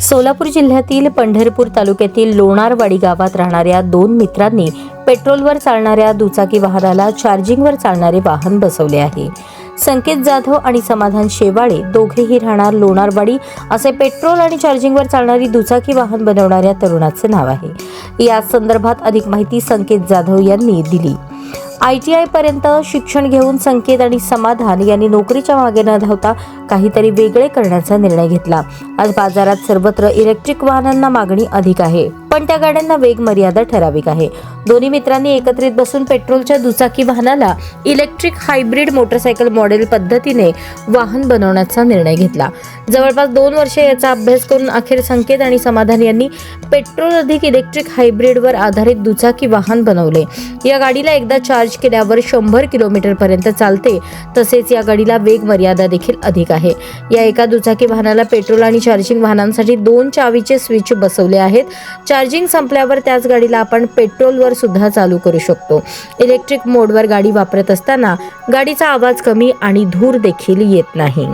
सोलापूर जिल्ह्यातील पंढरपूर तालुक्यातील लोणारवाडी गावात राहणाऱ्या दोन मित्रांनी पेट्रोलवर चालणाऱ्या दुचाकी वाहनाला चार्जिंगवर चालणारे वाहन बसवले आहे. संकेत जाधव आणि समाधान शेवाळे दोघेही राहणार लोणारवाडी असे पेट्रोल आणि चार्जिंगवर चालणारी दुचाकी वाहन बनवणाऱ्या तरुणाचे नाव आहे. या संदर्भात अधिक माहिती संकेत जाधव यांनी दिली. आय टी आय पर्यंत शिक्षण घेऊन संकेत आणि समाधान यांनी नोकरीच्या मागे न धावता काहीतरी वेगळे करण्याचा निर्णय घेतला. आज बाजारात सर्वत्र इलेक्ट्रिक वाहनांना मागणी अधिक आहे. पण त्या गाड्यांना वेग मर्यादा ठराविक आहे. दोन्ही मित्रांनी एकत्रित बसून पेट्रोलच्या दुचाकी वाहनाला इलेक्ट्रिक हायब्रिड मोटरसायकल मॉडेल पद्धतीने वाहन बनवण्याचा निर्णय घेतला. जवळपास दोन वर्षे याचा अभ्यास करून अखेर संकेत आणि समाधान यांनी पेट्रोल अधिक इलेक्ट्रिक हायब्रिडवर आधारित दुचाकी वाहन बनवले. या गाडीला एकदा चार्ज केल्यावर शंभर किलोमीटर पर्यंत चालते तसेच या गाडीला वेग मर्यादा देखील अधिक आहे. या एका दुचाकी वाहनाला पेट्रोल आणि चार्जिंग वाहनांसाठी दोन चावीचे स्विच बसवले आहेत. चार्जिंग संपल्यावर त्याच गाडीला आपण पेट्रोलवर सुद्धा चालू करू शकतो. इलेक्ट्रिक मोडवर गाडी वापरत असताना गाडीचा आवाज कमी आणि धूर देखील येत नाही.